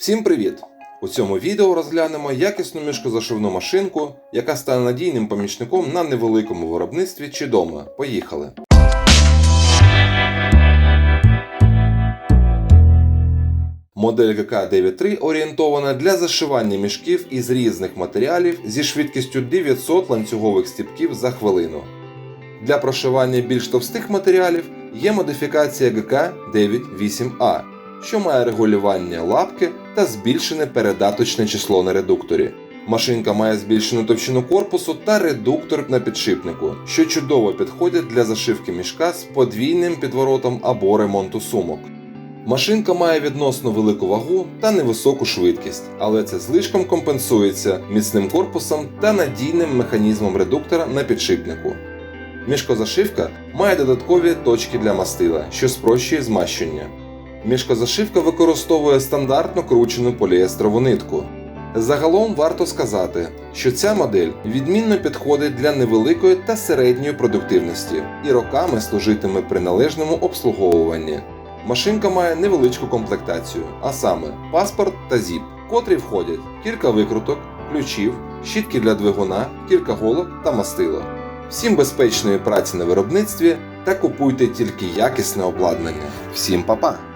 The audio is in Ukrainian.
Всім привіт! У цьому відео розглянемо якісну мішкозашивну машинку, яка стане надійним помічником на невеликому виробництві чи дома. Поїхали! Модель ГК-93 орієнтована для зашивання мішків із різних матеріалів зі швидкістю 900 ланцюгових стіпків за хвилину. Для прошивання більш товстих матеріалів є модифікація ГК-98А, що має регулювання лапки та збільшене передаточне число на редукторі. Машинка має збільшену товщину корпусу та редуктор на підшипнику, що чудово підходять для зашивки мішка з подвійним підворотом або ремонту сумок. Машинка має відносно велику вагу та невисоку швидкість, але це злишком компенсується міцним корпусом та надійним механізмом редуктора на підшипнику. Мішкозашивка має додаткові точки для мастила, що спрощує змащення. Мішкозашивка використовує стандартно кручену поліестрову нитку. Загалом варто сказати, що ця модель відмінно підходить для невеликої та середньої продуктивності і роками служитиме при належному обслуговуванні. Машинка має невеличку комплектацію, а саме паспорт та зіп, котрі входять кілька викруток, ключів, щітки для двигуна, кілька голок та мастило. Всім безпечної праці на виробництві та купуйте тільки якісне обладнання. Всім па-па!